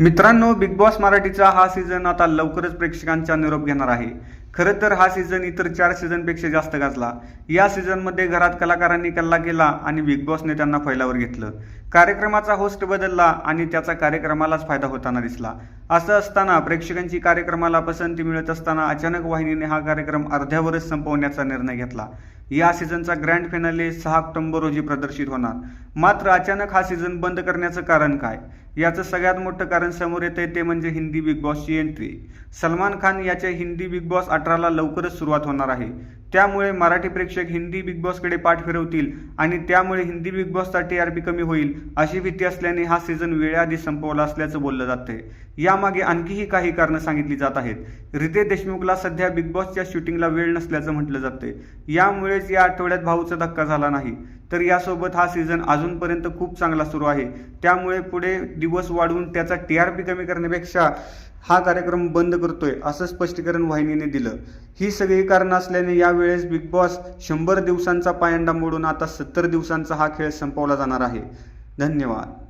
मित्रांनो big boss मराठीचा हा सीझन आता लवकरच प्रेक्षकांचा निरोप घेणार आहे. खरं तर हा सीझन इतर चार सीझनपेक्षा जास्त गाजला. या सीझनमध्ये घरात कलाकारांनी कल्ला केला आणि बिग बॉसने त्यांना फैलावर घेतलं. कार्यक्रमाचा होस्ट बदलला आणि त्याचा कार्यक्रमालाच फायदा होताना दिसला. असं असताना प्रेक्षकांची कार्यक्रमाला पसंती मिळत असताना अचानक वाहिनीने हा कार्यक्रम अर्ध्यावरच संपवण्याचा निर्णय घेतला. या सीझनचा ग्रँड फिनाले सहा ऑक्टोबर रोजी प्रदर्शित होणार. मात्र अचानक हा सीझन बंद करण्याचं कारण काय? याचं सगळ्यात मोठं कारण समोर येतंय ते म्हणजे हिंदी बिग बॉसची एंट्री सलमान खान याच्या हिंदी बिग बॉस अठराला लवकरच सुरुवात होणार आहे. त्यामुळे मराठी प्रेक्षक हिंदी बिग बॉसकडे पाठ फिरवतील आणि त्यामुळे हिंदी बिग बॉसचा टी आर पी कमी होईल अशी भीती असल्याने हा सीझन वेळेआधी संपवला असल्याचं बोललं जातंय. यामागे आणखीही काही कारणं सांगितली जात आहेत. रितेश देशमुखला सध्या बिग बॉसच्या शूटिंगला वेळ नसल्याचं म्हटलं जातंय. यामुळेच या आठवड्यात भाऊचा धक्का झाला नाही. तर यासोबत हा सीझन अजूनपर्यंत खूप चांगला सुरू आहे. त्यामुळे पुढे दिवस वाढवून त्याचा टी आर पी कमी करण्यापेक्षा हा कार्यक्रम बंद करतोय असं स्पष्टीकरण वाहिनीने दिलं. ही सगळी कारणं असल्याने यावेळेस बिग बॉस शंभर दिवसांचा पायंडा मोडून आता सत्तर दिवसांचा हा खेळ संपवला जाणार आहे. धन्यवाद.